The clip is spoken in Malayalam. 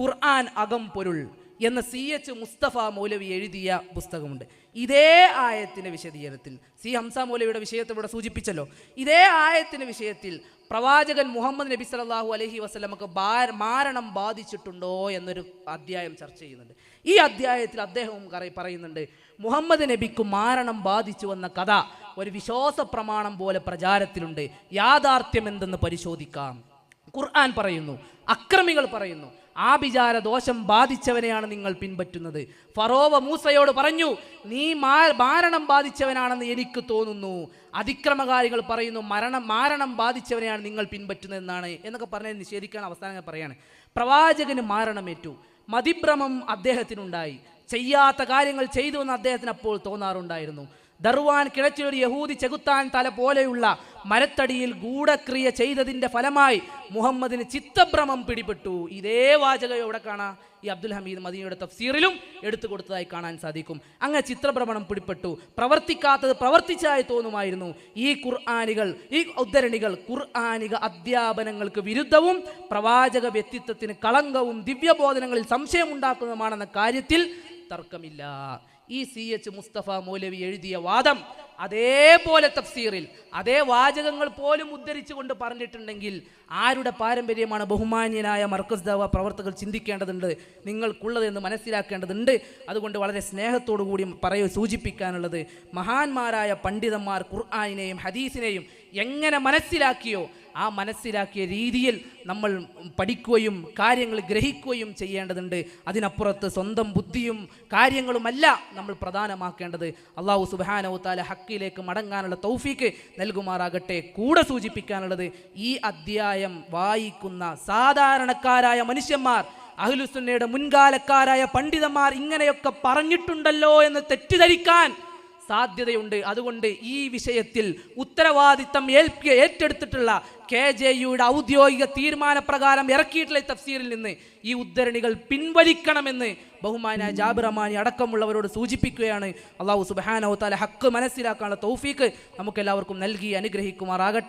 ഖുർആൻ അകം പൊരുൾ എന്ന സി എച്ച് മുസ്തഫ മൗലവി എഴുതിയ പുസ്തകമുണ്ട്. ഇതേ ആയത്തിന്റെ വിശദീകരണത്തിൽ സി ഹംസ മൗലവിയുടെ വിഷയത്തെ ഇവിടെ സൂചിപ്പിച്ചല്ലോ. ഇതേ ആയത്തിന്റെ വിഷയത്തിൽ പ്രവാചകൻ മുഹമ്മദ് നബി സലാഹു അലഹി വസ്ലമക്ക് മാരണം ബാധിച്ചിട്ടുണ്ടോ എന്നൊരു അധ്യായം ചർച്ച ചെയ്യുന്നുണ്ട്. ഈ അധ്യായത്തിൽ അദ്ദേഹവും പറയുന്നുണ്ട് മുഹമ്മദ് നബിക്ക് മാരണം ബാധിച്ചു വന്ന കഥ ഒരു വിശ്വാസ പ്രമാണം പോലെ പ്രചാരത്തിലുണ്ട്. യാഥാർത്ഥ്യം എന്തെന്ന് പരിശോധിക്കാം. ഖുർആൻ പറയുന്നു അക്രമികൾ പറയുന്നു ആഭിചാര ദോഷം ബാധിച്ചവനെയാണ് നിങ്ങൾ പിൻപറ്റുന്നത്. ഫറോവ മൂസയോട് പറഞ്ഞു നീ മാരണം ബാധിച്ചവനാണെന്ന് എനിക്ക് തോന്നുന്നു. അതിക്രമകാരികൾ പറയുന്നു മരണം മാരണം ബാധിച്ചവനെയാണ് നിങ്ങൾ പിൻപറ്റുന്നതെന്നാണ്. എന്നൊക്കെ പറഞ്ഞ് നിഷേധിക്കാൻ അവസാനം പറയാണ്. പ്രവാചകന് മാരണമേറ്റു. മതിഭ്രമം അദ്ദേഹത്തിനുണ്ടായി. ചെയ്യാത്ത കാര്യങ്ങൾ ചെയ്തുവെന്ന് അദ്ദേഹത്തിന് അപ്പോൾ തോന്നാറുണ്ടായിരുന്നു. ദർവാൻ ഒരു യഹൂദി ചെകുത്താൻ തല പോലെയുള്ള മരത്തടിയിൽ ഗൂഢക്രിയ ചെയ്തതിന്റെ ഫലമായി മുഹമ്മദിന് ചിത്തഭ്രമം പിടിപെട്ടു. ഇതേ വാചകം എവിടെ കാണാം? ഈ അബ്ദുൽ ഹമീദ് മദീനയുടെ തഫ്സീറിലും എടുത്തു കൊടുത്തതായി കാണാൻ സാധിക്കും. അങ്ങനെ ചിത്രഭ്രമണം പിടിപ്പെട്ടു പ്രവർത്തിക്കാത്തത് പ്രവർത്തിച്ചായി തോന്നുമായിരുന്നു. ഈ ഖുർആാനികൾ ഈ ഉദ്ധരണികൾ ഖുർആാനിക അധ്യാപനങ്ങൾക്ക് വിരുദ്ധവും പ്രവാചക വ്യക്തിത്വത്തിന് കളങ്കവും ദിവ്യബോധനങ്ങളിൽ സംശയമുണ്ടാക്കുന്നതുമാണെന്ന കാര്യത്തിൽ തർക്കമില്ല. ഈ സി എച്ച് മുസ്തഫ മൗലവി എഴുതിയ വാദം അതേപോലെ തഫ്സീറിൽ അതേ വാചകങ്ങൾ പോലും ഉദ്ധരിച്ചുകൊണ്ട് പറഞ്ഞിട്ടുണ്ടെങ്കിൽ ആരുടെ പാരമ്പര്യമാണ് ബഹുമാന്യനായ മർക്കസ് ദവ പ്രവർത്തകർ ചിന്തിക്കേണ്ടതുണ്ട് നിങ്ങൾക്കുള്ളതെന്ന് മനസ്സിലാക്കേണ്ടതുണ്ട്. അതുകൊണ്ട് വളരെ സ്നേഹത്തോടു കൂടി പറയ സൂചിപ്പിക്കാനുള്ളത് മഹാന്മാരായ പണ്ഡിതന്മാർ ഖുർആാനിനെയും ഹദീസിനെയും എങ്ങനെ മനസ്സിലാക്കിയോ ആ മനസ്സിലാക്കിയ രീതിയിൽ നമ്മൾ പഠിക്കുകയും കാര്യങ്ങൾ ഗ്രഹിക്കുകയും ചെയ്യേണ്ടതുണ്ട്. അതിനപ്പുറത്ത് സ്വന്തം ബുദ്ധിയും കാര്യങ്ങളുമല്ല നമ്മൾ പ്രധാനമാക്കേണ്ടത്. അള്ളാഹു താല ഹക്കിലേക്ക് മടങ്ങാനുള്ള തൗഫീക്ക് നൽകുമാറാകട്ടെ. കൂടെ സൂചിപ്പിക്കാനുള്ളത് ഈ അധ്യായം വായിക്കുന്ന സാധാരണക്കാരായ മനുഷ്യന്മാർ അഹ്ലുസുന്നയുടെ മുൻകാലക്കാരായ പണ്ഡിതന്മാർ ഇങ്ങനെയൊക്കെ പറഞ്ഞിട്ടുണ്ടല്ലോ എന്ന് തെറ്റിദ്ധരിക്കാൻ സാധ്യതയുണ്ട്. അതുകൊണ്ട് ഈ വിഷയത്തിൽ ഉത്തരവാദിത്തം ഏൽപ്പിയ ഏറ്റെടുത്തിട്ടുള്ള കെ ജെ യുടെ ഔദ്യോഗിക തീരുമാനപ്രകാരം ഇറക്കിയിട്ടുള്ള തഫ്സീറിൽ നിന്ന് ഈ ഉദ്ധരണികൾ പിൻവലിക്കണമെന്ന് ബഹുമാന ജാബിർ റഹ്മാനി അടക്കമുള്ളവരോട് സൂചിപ്പിക്കുകയാണ്. അള്ളാഹു സുബാനോ താല ഹക്ക് മനസ്സിലാക്കാനുള്ള തൗഫീക്ക് നമുക്കെല്ലാവർക്കും നൽകി അനുഗ്രഹിക്കുമാറാകട്ടെ.